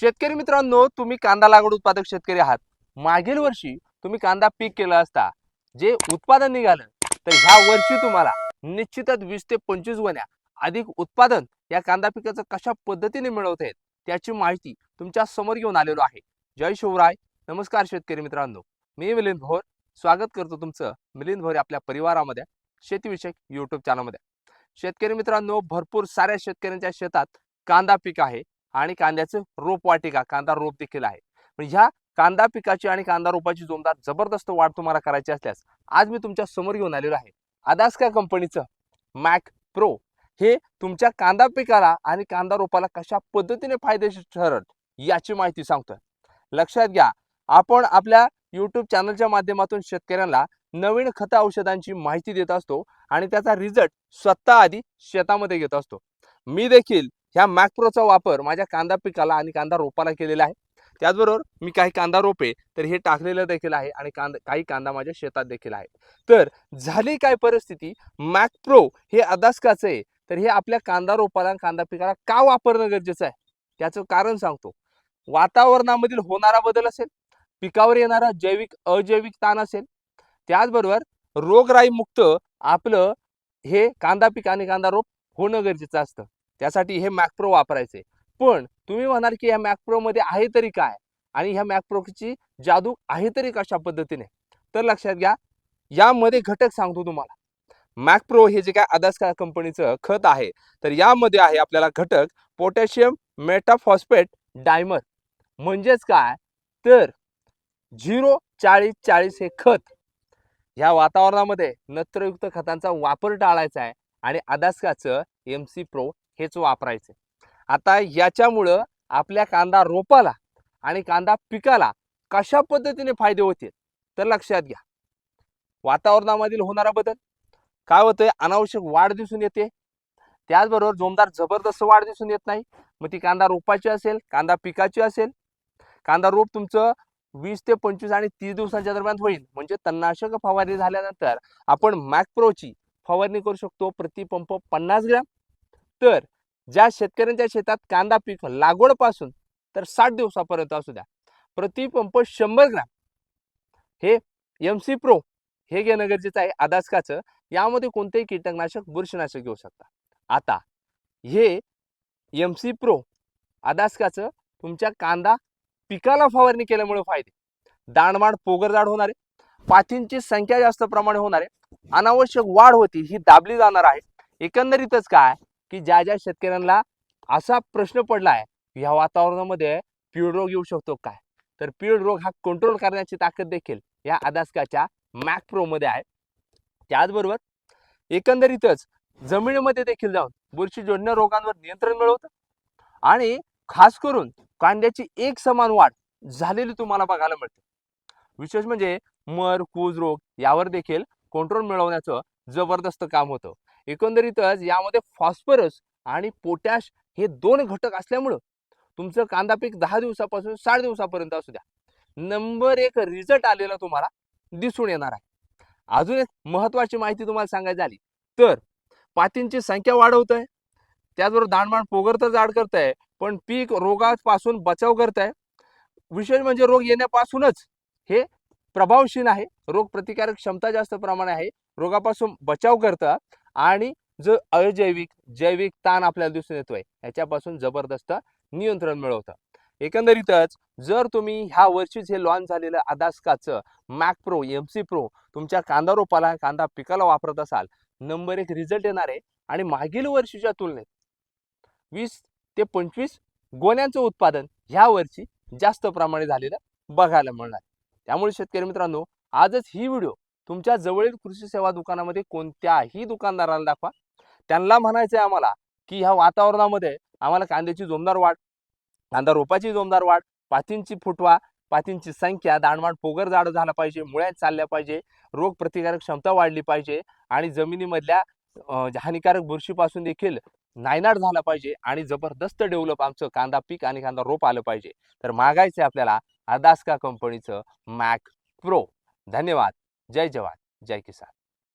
शेतकरी मित्रांनो तुम्ही कांदा लागवड उत्पादक शेतकरी आहात. मागील वर्षी तुम्ही कांदा पीक केलं असता जे उत्पादन निघालं तर ह्या वर्षी तुम्हाला निश्चितच वीस ते पंचवीस गुण्या अधिक उत्पादन या कांदा पिकाचं कशा पद्धतीने मिळवत आहेत त्याची माहिती तुमच्यासमोर घेऊन आलेलो आहे. जय शिवराय. नमस्कार शेतकरी मित्रांनो. मी मिलिंद भोर. स्वागत करतो तुमचं मिलिंद भोर आपल्या परिवारामध्ये शेतीविषयक युट्यूब चॅनलमध्ये शेतकरी मित्रांनो भरपूर साऱ्या शेतकऱ्यांच्या शेतात कांदा पीक आहे. आणि कांद्याचं रोप वाटिका कांदा रोप देखील आहे. पण ह्या कांदा पिकाची आणि कांदा रोपाची जोमदार जबरदस्त वाढ तुम्हाला करायची असल्यास आज मी तुमच्यासमोर घेऊन आलेलो आहे. अदास्का कंपनीचं मॅक प्रो. हे तुमच्या कांदा पिकाला आणि कांदा रोपाला कशा पद्धतीने फायदेशीर ठरत याची माहिती सांगतोय. लक्षात घ्या आपण आपल्या यूट्यूब चॅनलच्या माध्यमातून शेतकऱ्यांना नवीन खत औषधांची माहिती देत असतो आणि त्याचा रिझल्ट स्वतः आधी शेतामध्ये घेत असतो. मी देखील ह्या मॅक्प्रोचा वापर माझ्या कांदा पिकाला आणि कांदा रोपाला केलेला आहे. त्याचबरोबर मी काही कांदा रोपे तर हे टाकलेलं देखील आहे आणि कांदा काही कांदा माझ्या शेतात देखील आहे. तर झाली काय परिस्थिती? मॅक्प्रो हे अदास्काचं आहे तर हे आपल्या कांदा रोपाला कांदा पिकाला का वापरणं गरजेचं आहे? त्याचं कारण सांगतो. वातावरणामधील होणारा बदल असेल पिकावर येणारा जैविक अजैविक ताण असेल त्याचबरोबर रोगराई मुक्त आपलं हे कांदा पीक आणि कांदा रोप होणं गरजेचं असतं. त्यासाठी हे मॅकप्रो वापरायचे. पण तुम्ही म्हणाल की ह्या मॅकप्रोमध्ये आहे तरी काय? आणि ह्या मॅक्प्रोची जादू आहे तरी कशा पद्धतीने? तर लक्षात घ्या यामध्ये घटक सांगतो तुम्हाला. मॅकप्रो हे जे काय अदास्का कंपनीचं खत आहे तर यामध्ये आहे आपल्याला घटक पोटॅशियम मेटाफॉस्फेट डायमर. म्हणजेच काय? तर झिरो चाळीस चाळीस हे खत. ह्या वातावरणामध्ये नत्रयुक्त खतांचा वापर टाळायचा आहे. आणि अदास्काचं एम सी प्रो हेच वापरायचं. आता याच्यामुळं आपल्या कांदा रोपाला आणि कांदा पिकाला कशा पद्धतीने फायदे होतील तर लक्षात घ्या. वातावरणामधील होणारा बदल काय होतंय अनावश्यक वाढ दिसून येते. त्याचबरोबर जोमदार जबरदस्त वाढ दिसून येत नाही. मग ती कांदा रोपाची असेल कांदा पिकाची असेल कांदा रोप तुमचं वीस ते पंचवीस आणि तीस दिवसांच्या दरम्यान होईल. म्हणजे तणनाशक फवारणी झाल्यानंतर आपण मॅक्प्रोची फवारणी करू शकतो. प्रतिपंप पन्नास ग्रॅम. तर ज्या शेतकऱ्यांच्या शेतात कांदा पीक लागवडपासून तर साठ दिवसापर्यंत असू द्या. प्रतिपंप शंभर ग्रॅम. हे एम सी प्रो हे घेणं गरजेचं आहे अदास्काचं यामध्ये कोणतेही कीटकनाशक बुरशीनाशक घेऊ शकता. आता हे एम सी प्रो अदास्काचं तुमच्या कांदा पिकाला फवारणी केल्यामुळे फायदे. दाणमाड पोगरदाड होणार. आहे पाथींची संख्या जास्त प्रमाणे होणार. आहे अनावश्यक वाढ होती ही दाबली जाणार आहे. एकंदरीतच काय? की ज्या ज्या शेतकऱ्यांना असा प्रश्न पडला आहे ह्या वातावरणामध्ये पीळ रोग येऊ शकतो काय तर पीळ रोग हा कंट्रोल करण्याची ताकद देखील या अदास्काच्या मॅक प्रो मध्ये आहे. त्याचबरोबर एकंदरीतच जमिनीमध्ये देखील जाऊन बुरशीजन्य रोगांवर नियंत्रण मिळवतं आणि खास करून कांद्याची एक समान वाढ झालेली तुम्हाला बघायला मिळते. विशेष म्हणजे मर कूज रोग यावर देखील कंट्रोल मिळवण्याचं जबरदस्त काम होतं. एकंदरीतच यामध्ये फॉस्फरस आणि पोटॅश हे दोन घटक असल्यामुळं तुमचं कांदा पीक दहा दिवसापासून साठ दिवसापर्यंत असू द्या. नंबर एक रिझल्ट आलेला तुम्हाला दिसून येणार आहे. अजून एक महत्वाची माहिती तुम्हाला सांगायची झाली तर पातींची संख्या वाढवत आहे त्याचबरोबर दाणमाण पोगर तर जाड करत आहे पण पीक रोगापासून बचाव करत आहे विशेष म्हणजे रोग येण्यापासूनच हे प्रभावशील आहे. रोग प्रतिकारक क्षमता जास्त प्रमाण आहे. रोगापासून बचाव करतं. आणि जो अजैविक जैविक ताण आपल्याला दिसून येतोय याच्यापासून जबरदस्त नियंत्रण मिळवतं. एकंदरीतच जर तुम्ही ह्या वर्षीच हे लॉन्च झालेलं अदास्काचं Mac Pro M C Pro तुमच्या कांदा रोपाला कांदा पिकाला वापरत असाल नंबर एक रिझल्ट येणार आहे आणि मागील वर्षीच्या तुलनेत वीस ते पंचवीस गोण्यांचं उत्पादन ह्या वर्षी जास्त प्रमाणे झालेलं बघायला मिळणार. त्यामुळे शेतकरी मित्रांनो आजच ही व्हिडिओ तुमच्या जवळील कृषी सेवा दुकानामध्ये कोणत्याही दुकानदाराला दाखवा. त्यांना म्हणायचं आहे आम्हाला की ह्या वातावरणामध्ये आम्हाला कांद्याची जोमदार वाढ कांदा रोपाची जोमदार वाढ पातींची फुटवा पातींची संख्या दाणवाण पोगर जाड झाला पाहिजे मुळ्यात चालल्या पाहिजे रोग प्रतिकारक क्षमता वाढली पाहिजे आणि जमिनीमधल्या हानिकारक बुरशीपासून देखील नायनाट झाला पाहिजे आणि जबरदस्त डेव्हलप आमचं कांदा पीक आणि कांदा रोप आलं पाहिजे. तर मागायचं आपल्याला अदास्का कंपनीचं मॅक प्रो. धन्यवाद. जय जवान जय किसान।